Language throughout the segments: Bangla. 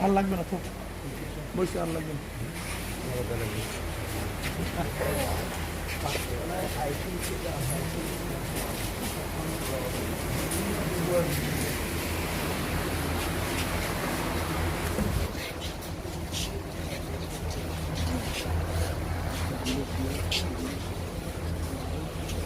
আর লাগবে না খুব বসে আর লাগবে না ছোটগুলো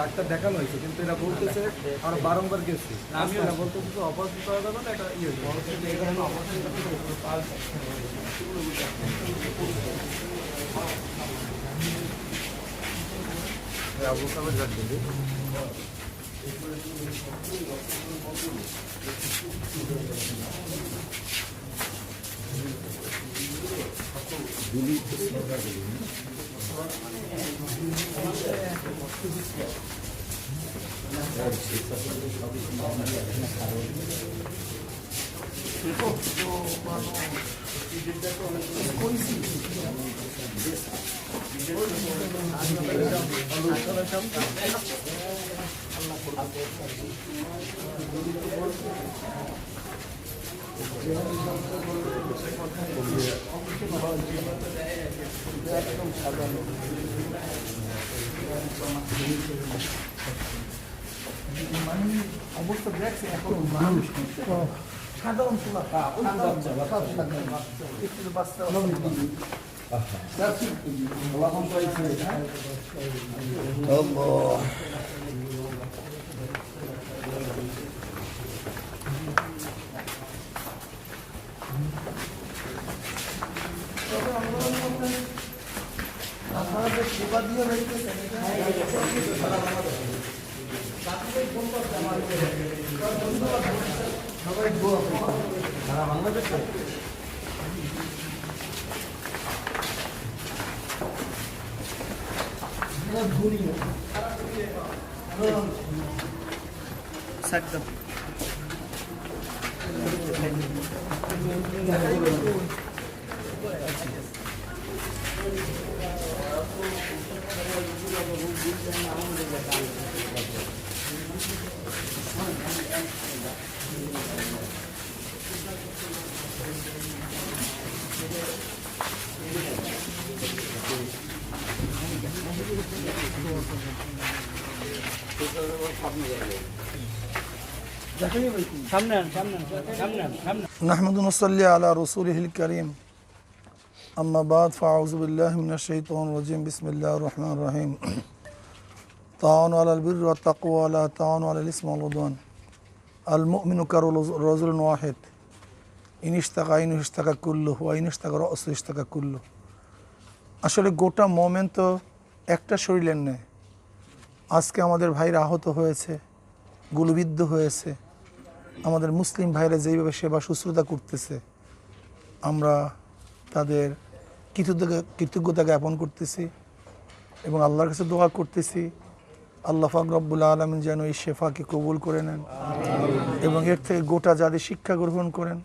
ডাক্তার দেখানো হয়েছে, কিন্তু এরা বলতেছে আমরা বারংবার গেছি। আমি এরা বলতেছে যে অপারেশন করা যাবে না, এটা ইয়ে আবু রাখবেন আল্লাহ অবস্থা দেখছে এখন মানুষ সাধারণ চুলা একটু বাচ্চা আপনারা সারা বাংলাদেশে একদম সামনে نحمد ونصلي على رسوله الكريم. أما بعد فأعوذ بالله من الشيطان الرجيم. بسم الله الرحمن الرحيم. তাওয়ান আলাল বীর তাকু আল্লাহ তাওয়ান আলাল ইসমাল উদ্দান আল মিনু কারও রজুল ওয়াহেদ ইনিশ ইনিশতাকা ইনু ইশতাকা কুল্লু হুয়া ইনিশতাকা রস ইশতাকা কুল্লু আসলে গোটা মোমেন্ট তো একটা শরীরের নেয় আজকে আমাদের ভাইরা আহত হয়েছে, গুলিবিদ্ধ হয়েছে। আমাদের মুসলিম ভাইরা যেইভাবে সেবা শুশ্রূতা করতেছে, আমরা তাদের কৃতজ্ঞতা কৃতজ্ঞতা জ্ঞাপন করতেছি এবং আল্লাহর কাছে দোয়া করতেছি। আল্লাহ ফাক রব্বুল আলমিন যেন এই শেফাকে কবুল করে নেন এবং এর থেকে গোটা জাতি শিক্ষা গ্রহণ করেন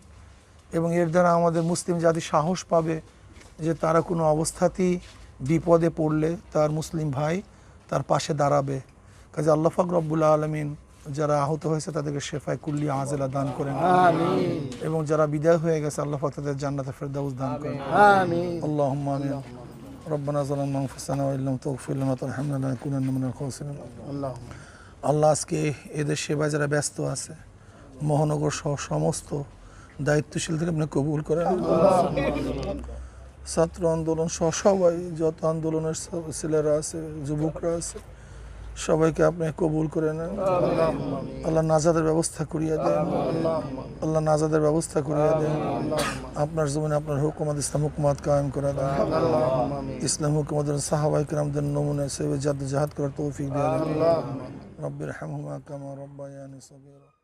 এবং এর দ্বারা আমাদের মুসলিম জাতি সাহস পাবে যে তারা কোনো অবস্থাতেই বিপদে পড়লে তার মুসলিম ভাই তার পাশে দাঁড়াবে। কাজে আল্লাহ ফাক রব্বুল আলমিন যারা আহত হয়েছে তাদেরকে শেফায় কুল্লি আজেলা দান করেন এবং যারা বিদায় হয়ে গেছে আল্লাহ তাদের জান্নাতে ফেরদাউস দান করেন। আল্লাহ রব্বানা জালামনা আনফুসানা ওয়া ইল্লাম তুগফির লানা তারহামনা লানাকুনান্না মিনাল খাসিরিন আল্লাহ। আল্লাহ আজকে এদের সেবায় যারা ব্যস্ত আছে মহানগর সহ সমস্ত দায়িত্বশীল থেকে আপনি কবুল করেন। ছাত্র আন্দোলন সহ সবাই যত আন্দোলনের ছেলেরা আছে যুবকরা আছে সবাইকে আপনি কবুল করে নেন। আল্লাহ নাজাদের ব্যবস্থা করিয়া দেন। আল্লাহ নাজাদের ব্যবস্থা করিয়া দেন। আপনার জমিনে আপনার হুকুমত ইসলাম হুকুমাত কায়েম করে দেন। ইসলাম হুকুমতের সাহাবাই কিরামদের নমুনে সেবে জাদ জাহাদ করার তৌফিক দিয়ে দেন। রব্বির কামা সগীরা।